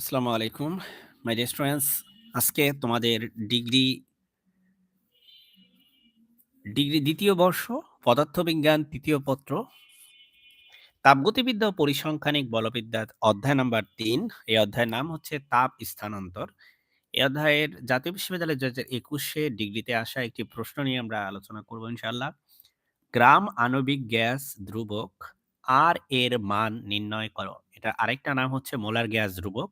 আসসালামু আলাইকুম। My dear students আজকে তোমাদের ডিগ্রি ডিগ্রি দ্বিতীয় বর্ষ, পদার্থবিজ্ঞান তৃতীয় পত্র, তাপগতিবিদ্যা পরিসংখ্যানিক বলবিদ্যা অধ্যায় নাম্বার তিন। এই অধ্যায়ের নাম হচ্ছে তাপ স্থানান্তর। এই অধ্যায়ের জাতীয় বিশ্ববিদ্যালয় দু হাজার একুশে ডিগ্রিতে আসা একটি প্রশ্ন নিয়ে আমরা আলোচনা করব ইনশাল্লাহ গ্রাম আণবিক গ্যাস ধ্রুবক আর এর মান নির্ণয় করো। এটা আরেকটা নাম হচ্ছে মোলার গ্যাস ধ্রুবক।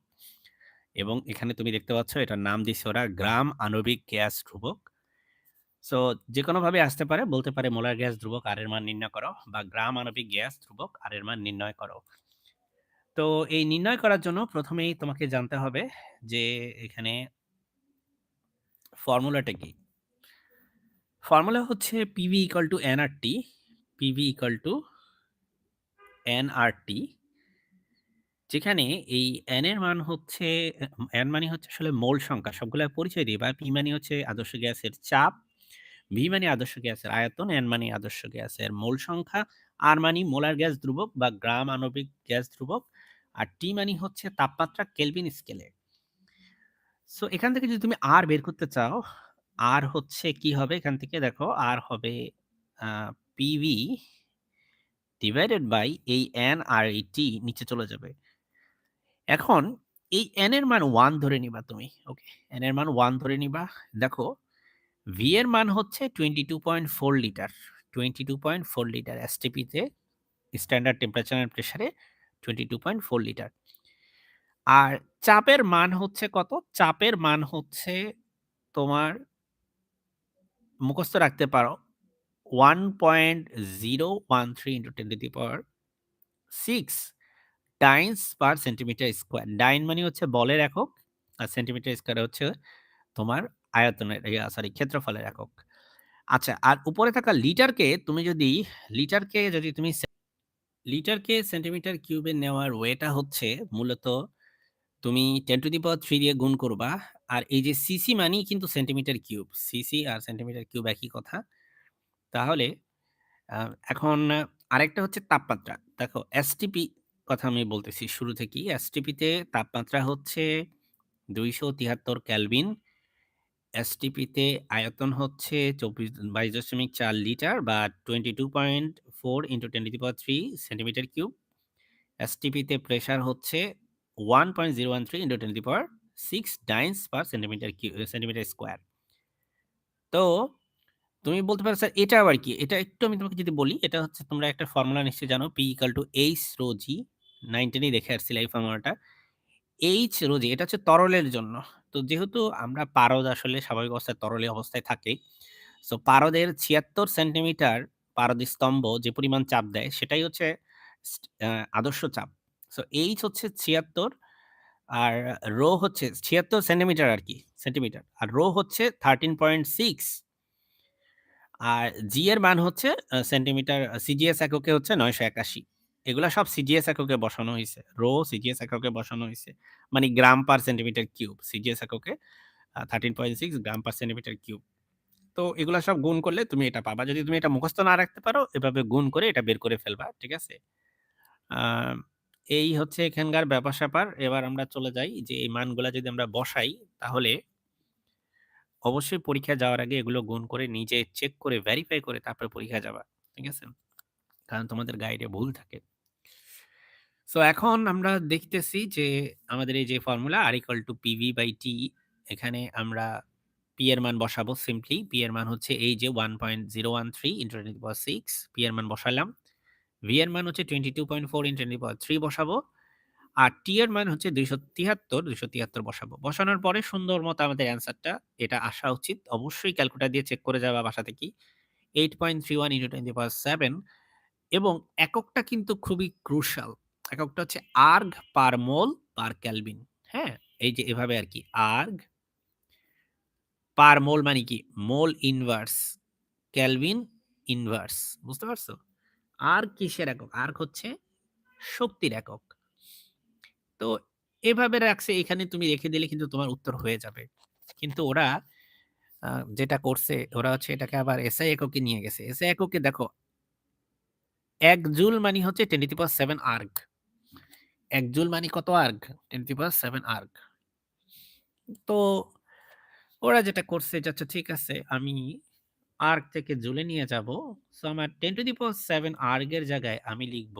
এবং এখানে তুমি দেখতে পাচ্ছ এটার নাম দিচ্ছে ওরা গ্রাম আণবিক গ্যাস ধ্রুবক। সো যে কোনোভাবে আসতে পারে, বলতে পারে মোলার গ্যাস ধ্রুবক আর এর মান নির্ণয় করো বা গ্রাম আণবিক গ্যাস ধ্রুবক আর এর মান নির্ণয় করো। তো, এই নির্ণয় করার জন্য প্রথমেই তোমাকে জানতে হবে যে এখানে ফর্মুলাটা কি? ফর্মুলা হচ্ছে PV equal to NRT PV equal to NRT যেখানে এই n এর মান হচ্ছে n মানে হচ্ছে আসলে মোল সংখ্যা। সবগুলা পরিচয় দিই। বা p মানে হচ্ছে আদর্শ গ্যাসের চাপ, v মানে আদর্শ গ্যাসের আয়তন, n মানে আদর্শ গ্যাসের মোল সংখ্যা, r মানে মোলার গ্যাস ধ্রুবক বা গ্রাম আণবিক গ্যাস ধ্রুবক, আর t মানে হচ্ছে তাপমাত্রা কেলভিন স্কেলে সো এখান থেকে যদি তুমি আর বের করতে চাও আর হচ্ছে কি হবে? এখান থেকে দেখো আর হবে পিভি ডিভাইডেড বাই এই এন আর এই টি নিচে চলে যাবে। এখন এই এন এর মান ওয়ান ধরে নিবা তুমি ওকে এন এর মান ওয়ান ধরে নিবা। দেখো, v এর মান হচ্ছে 22.4 লিটার 22.4 লিটার এসটিপি তে স্ট্যান্ডার্ড টেম্পারেচার এন্ড প্রেসারে 22.4 লিটার আর চাপের মান হচ্ছে কত? চাপের মান হচ্ছে তোমার, মুখস্থ রাখতে পারো 1.013 into 10 to the power 6 dynes per centimetre square dyne মানে হচ্ছে বলের একক, আর সেন্টিমিটার স্কোয়ার হচ্ছে তোমার আয়তনের সরি ক্ষেত্রফলের একক। আচ্ছা আর উপরে থাকা লিটারকে তুমি যদি লিটারকে যদি তুমি লিটারকে সেন্টিমিটার কিউবে নেওয়ার ওয়েটা হচ্ছে মূলত তুমি ten to the power three দিয়ে গুণ করবা, আর এই যে সিসি মানি কিন্তু সেন্টিমিটার কিউব সিসি আর সেন্টিমিটার কিউব একই কথা। তাহলে এখন আরেকটা হচ্ছে তাপমাত্রা। দেখো এসটিপি কথা আমি বলতেছি শুরু থেকেই। এসটিপিতে তাপমাত্রা হচ্ছে দুইশো তিয়াত্তর ক্যালভিন এসটিপিতে আয়তন হচ্ছে চব্বিশ বাইশ দশমিক চার লিটার বা twenty two point four into twenty power three centimetre cube. এসটিপিতে pressure হচ্ছে one point zero one three into twenty power six dynes per centimetre cube, centimetre square. তো তুমি বলতে পারো স্যার, এটা আবার কি? এটা একটু আমি তোমাকে যদি বলি, এটা হচ্ছে তোমরা একটা ফর্মুলা নিশ্চয়ই জানো P equal to H rho G নাইনটিনেই দেখে আসছি এই ফর্মুলাটা এইচ রোজি, এটা হচ্ছে তরলের জন্য। তো যেহেতু আমরা পারদ আসলে স্বাভাবিক অবস্থায় তরলে অবস্থায় থাকে সো পারদের ছিয়াত্তর সেন্টিমিটার পারদ স্তম্ভ যে পরিমাণ চাপ দেয়, সেটাই হচ্ছে আদর্শ চাপ। সো এইচ হচ্ছে ছিয়াত্তর আর রো হচ্ছে, ছিয়াত্তর সেন্টিমিটার আর কি সেন্টিমিটার আর রো হচ্ছে থার্টিন পয়েন্ট সিক্স আর জি এর মান হচ্ছে সেন্টিমিটার সিজিএস এককে হচ্ছে নয়শো একাশি। এগুলা সব সিজিএস এককে বসানো হয়েছে রো সিজিএস এককে বসানো হয়েছে মানে gram per centimetre cube CGS এককে thirteen point six gram per centimetre cube তো এগুলা সব গুণ করলে তুমি এটা পাবা। যদি তুমি এটা মুখস্থ না রাখতে পারো, এভাবে গুণ করে এটা বের করে ফেলবা, ঠিক আছে? এই হচ্ছে এখানকার ব্যাপার স্যাপার। এবার আমরা চলে যাই যে এই মানগুলা যদি আমরা বসাই, তাহলে অবশ্যই পরীক্ষা যাওয়ার আগে এগুলো গুণ করে নিজে চেক করে ভেরিফাই করে তারপরে পরীক্ষা যাবা, ঠিক আছে? কারণ তোমাদের গাইডে ভুল থাকে। সো এখন আমরা দেখতেছি যে, আমাদের এই যে formula R equal to PV by T এখানে আমরা পি এর মান বসাবো সিম্পলি পি এর মান হচ্ছে এই যে one point zero one three into twenty power six P এর মান বসালাম। ভি এর মান হচ্ছে twenty two point four into twenty power three বসাবো। আর টি এর মান হচ্ছে দুইশো তিয়াত্তর দুইশো তিয়াত্তর বসাবো। বসানোর পরে সুন্দর মতো আমাদের অ্যান্সারটা, এটা আসা উচিত। অবশ্যই ক্যালকুলেটার দিয়ে চেক করে যাওয়া বাসা থেকে। Eight point three one into twenty power seven এবং এককটা কিন্তু খুবই ক্রুশাল এককটা হচ্ছে আর্গ পার মোল পার ক্যালভিন। হ্যাঁ? এই যে এভাবে আর কি, আর্গ পার মোল মানে কি? Mole inverse, kelvin inverse. বুঝতে পারছ? আর কিসের একক? আর্গ হচ্ছে শক্তির একক। তো এভাবে রাখছে, এখানে তুমি রেখে দিলে কিন্তু তোমার উত্তর হয়ে যাবে। কিন্তু ওরা যেটা করছে, ওরা হচ্ছে এটাকে আবার এসআই এককে নিয়ে গেছে। এসআই এককে দেখো, এক জুল মানে হচ্ছে ten to power seven erg. ১ joule মানে কত আর্গ? 10 two 7 erg. তো ওরা যেটা করছে যে আচ্ছা ঠিক আছে আমি আর্গ থেকে জুলে নিয়ে যাব। সো আমার 10 টু দি পাওয়ার 7 আর্গের জায়গায় আমি লিখব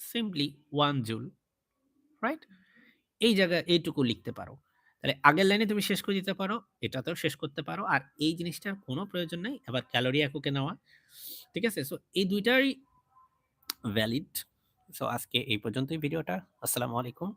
সিম্পলি ওয়ান জুল। রাইট? এই জায়গায় এইটুকু লিখতে পারো। তাহলে আগের লাইনে তুমি শেষ করে দিতে পারো, এটাতেও শেষ করতে পারো। আর এই জিনিসটার কোনো প্রয়োজন নেই আবার ক্যালোরি এককে নেওয়া। ঠিক আছে? সো এই ২ টাই ভ্যালিড। সো আজকে এই পর্যন্তই ভিডিওটা। আসসালামু আলাইকুম।